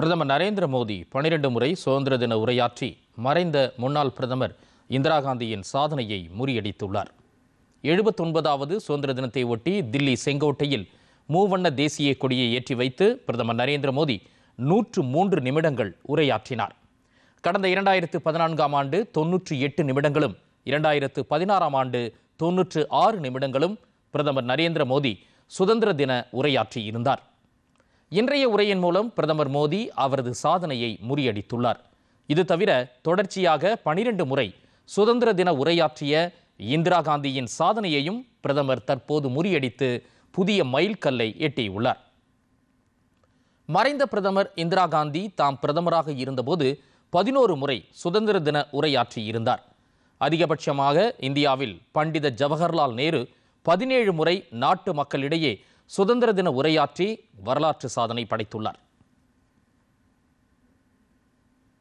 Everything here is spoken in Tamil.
பிரதமர் நரேந்திர மோடி பனிரெண்டு முறை சுதந்திர தின உரையாற்றி மறைந்த முன்னாள் பிரதமர் இந்திரா காந்தியின் சாதனையை முறியடித்துள்ளார். எழுபத்தொன்பதாவது சுதந்திர தினத்தை ஒட்டி தில்லி செங்கோட்டையில் மூவண்ண தேசிய கொடியை ஏற்றி வைத்து பிரதமர் நரேந்திர மோடி நூற்று மூன்று நிமிடங்கள் உரையாற்றினார். கடந்த இரண்டாயிரத்து பதினான்காம் ஆண்டு தொன்னூற்றி எட்டு நிமிடங்களும் இரண்டாயிரத்து பதினாறாம் ஆண்டு தொன்னூற்று ஆறு நிமிடங்களும் பிரதமர் நரேந்திர மோடி சுதந்திர தின உரையாற்றியிருந்தார். இன்றைய உரையின் மூலம் பிரதமர் மோடி அவரது சாதனையை முறியடித்துள்ளார். இது தவிர தொடர்ச்சியாக பனிரெண்டு முறை சுதந்திர தின உரையாற்றிய இந்திரா காந்தியின் சாதனையையும் பிரதமர் தற்போது முறியடித்து புதிய மைல்கல்லை எட்டியுள்ளார். மறைந்த பிரதமர் இந்திரா காந்தி தாம் பிரதமராக இருந்தபோது பதினோரு முறை சுதந்திர தின உரையாற்றியிருந்தார். அதிகபட்சமாக இந்தியாவில் பண்டித ஜவஹர்லால் நேரு பதினேழு முறை நாட்டு மக்களிடையே சுதந்திர தின உரையாற்றி வரலாற்று சாதனை படைத்துள்ளார்.